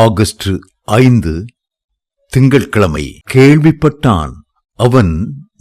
August ஐந்து திங்கட்கிழமை. கேள்விப்பட்டான் அவன்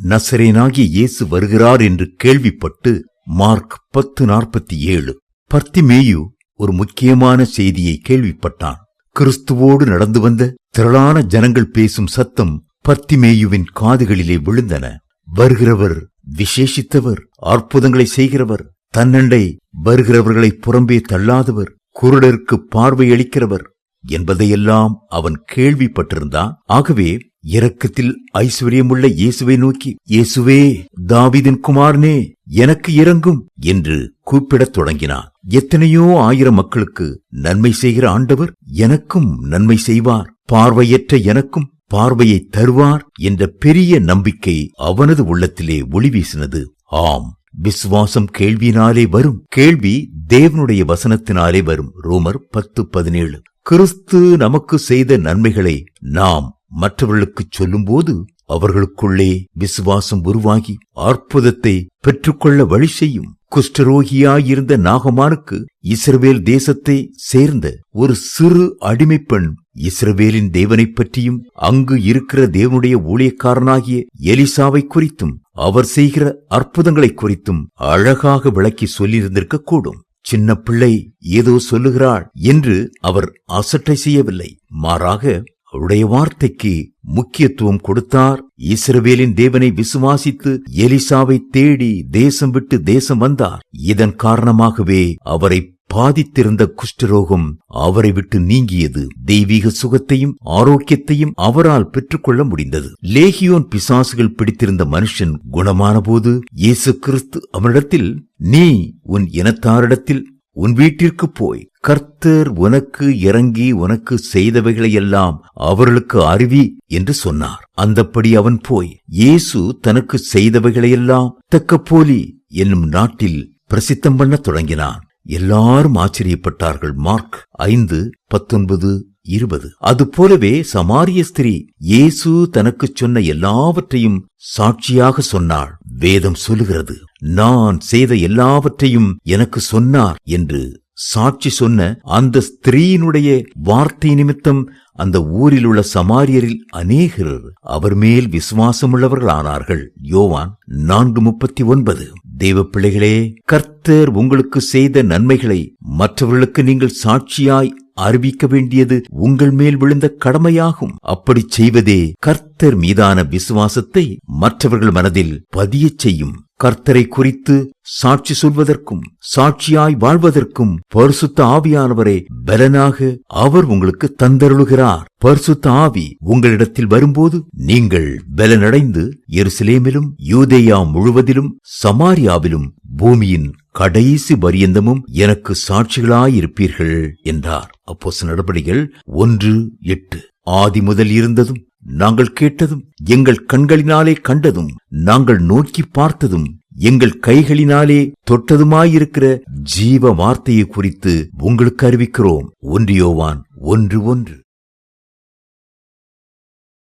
நசரேனாகிய இயேசு வருகிறார் என்று கேள்விப்பட்டு மார்க் பத்து நாற்பத்தி ஏழு. பர்த்திமேயு ஒரு முக்கியமான செய்தியை கேள்விப்பட்டான். கிறிஸ்துவோடு நடந்து வந்த திரளான ஜனங்கள் பேசும் சத்தம் பர்த்திமேயுவின் காதுகளிலே விழுந்தன. வருகிறவர் விசேஷித்தவர் அற்புதங்களை செய்கிறவர். தன்னண்டை வருகிறவர்களை புறம்பே தள்ளாதவர். குருடருக்கு பார்வையளிக்கிறவர் என்பதையெல்லாம் அவன் கேள்விப்பட்டிருந்தான். ஆகவே இரக்கத்தில் ஐஸ்வர்யமுள்ள இயேசுவை நோக்கி இயேசுவே தாவிதின் குமாரனே எனக்கு இறங்கும் என்று கூப்பிடத் தொடங்கினான். எத்தனையோ ஆயிரம் மக்களுக்கு நன்மை செய்கிற ஆண்டவர் எனக்கும் நன்மை செய்வார். பார்வையற்ற எனக்கும் பார்வையை தருவார் என்ற பெரிய நம்பிக்கை அவனது உள்ளத்திலே ஒளி வீசினது. ஆம் விசுவாசம் கேள்வியினாலே வரும். கேள்வி தேவனுடைய வசனத்தினாலே வரும். ரோமர் பத்து பதினேழு. கிறிஸ்து நமக்கு செய்த நன்மைகளை நாம் மற்றவர்களுக்கு சொல்லும்போது அவர்களுக்குள்ளே விசுவாசம் உருவாகி அற்புதத்தை பெற்றுக்கொள்ள வழி செய்யும் குஷ்டரோகியாயிருந்த நாகமானுக்கு இஸ்ரவேல் தேசத்தை சேர்ந்த ஒரு சிறு அடிமைப்பெண் இஸ்ரவேலின் தேவனைப் பற்றியும் அங்கு இருக்கிற தேவனுடைய ஊழியக்காரனாகிய எலிசாவை குறித்தும் அவர் செய்கிற அற்புதங்களைக் குறித்தும் அழகாக விளக்கி சொல்லியிருந்திருக்க கூடும் சின்ன பிள்ளை ஏதோ சொல்லுகிறாள் என்று அவர் அசட்டை செய்யவில்லை. மாறாக அவருடைய வார்த்தைக்கு முக்கியத்துவம் கொடுத்தார். இஸ்ரவேலின் தேவனை விசுவாசித்து எலிசாவை தேடி தேசம் விட்டு தேசம் வந்தார். இதன் காரணமாகவே அவரை பாதித்திருந்த குஷ்டரோகம் அவரை விட்டு நீங்கியது. தெய்வீக சுகத்தையும் ஆரோக்கியத்தையும் அவரால் பெற்றுக்கொள்ள முடிந்தது. லேகியோன் பிசாசுகள் பிடித்திருந்த மனுஷன் குணமான போது இயேசு கிறிஸ்து அவனிடத்தில் நீ உன் இனத்தாரிடத்தில் உன் வீட்டிற்கு போய் கர்த்தர் உனக்கு இறங்கி உனக்கு செய்தவைகளையெல்லாம் அவர்களுக்கு அறிவி என்று சொன்னார். அந்தப்படி அவன் போய் இயேசு தனக்கு செய்தவைகளையெல்லாம் தக்கப்போலி என்னும் நாட்டில் பிரசித்தம் பண்ணத் தொடங்கினான். எல்லாரும் ஆச்சரியப்பட்டார்கள். மார்க் ஐந்து பத்தொன்பது இருபது. அதுபோலவே சமாரிய ஸ்திரீ இயேசு தனக்கு சொன்ன எல்லாவற்றையும் சாட்சியாக சொன்னாள். வேதம் சொல்லுகிறது. நான் செய்த எல்லாவற்றையும் எனக்கு சொன்னார் என்று சாட்சி சொன்ன அந்த ஸ்திரீயினுடைய வார்த்தை நிமித்தம் அந்த ஊரில் உள்ள சமாரியரில் அநேகர் அவர் மேல் விசுவாசமுள்ளவர்களானார்கள். யோவான் நான்கு முப்பத்தி ஒன்பது. தெய்வ பிள்ளைகளே கர்த்தர் உங்களுக்கு செய்த நன்மைகளை மற்றவர்களுக்கு நீங்கள் சாட்சியாய் அறிவிக்க வேண்டியது உங்கள் மேல் விழுந்த கடமையாகும். அப்படி செய்வதே கர்த்தர் மீதான விசுவாசத்தை மற்றவர்கள் மனதில் பதியச் செய்யும் கர்த்தரை குறித்து சாட்சி சொல்வதற்கும் சாட்சியாய் வாழ்வதற்கும் பரிசுத்த ஆவியானவரை பலனாக அவர் உங்களுக்கு தந்தருளுகிறார். பரிசுத்த ஆவி உங்களிடத்தில் வரும்போது நீங்கள் பலனடைந்து எருசலேமிலும் யூதேயா முழுவதிலும் சமாரியாவிலும் பூமியின் கடைசி பரியந்தமும் எனக்கு சாட்சிகளாயிருப்பீர்கள் என்றார். அப்போஸ் நடபடிகள் ஒன்று எட்டு. ஆதி முதல் இருந்ததும் நாங்கள் கேட்டதும் எங்கள் கண்களினாலே கண்டதும் நாங்கள் நோக்கி பார்த்ததும் எங்கள் கைகளினாலே தொட்டதுமாயிருக்கிற ஜீவ வார்த்தையை குறித்து உங்களுக்கு அறிவிக்கிறோம். ஒன்றியோவான் ஒன்று ஒன்று.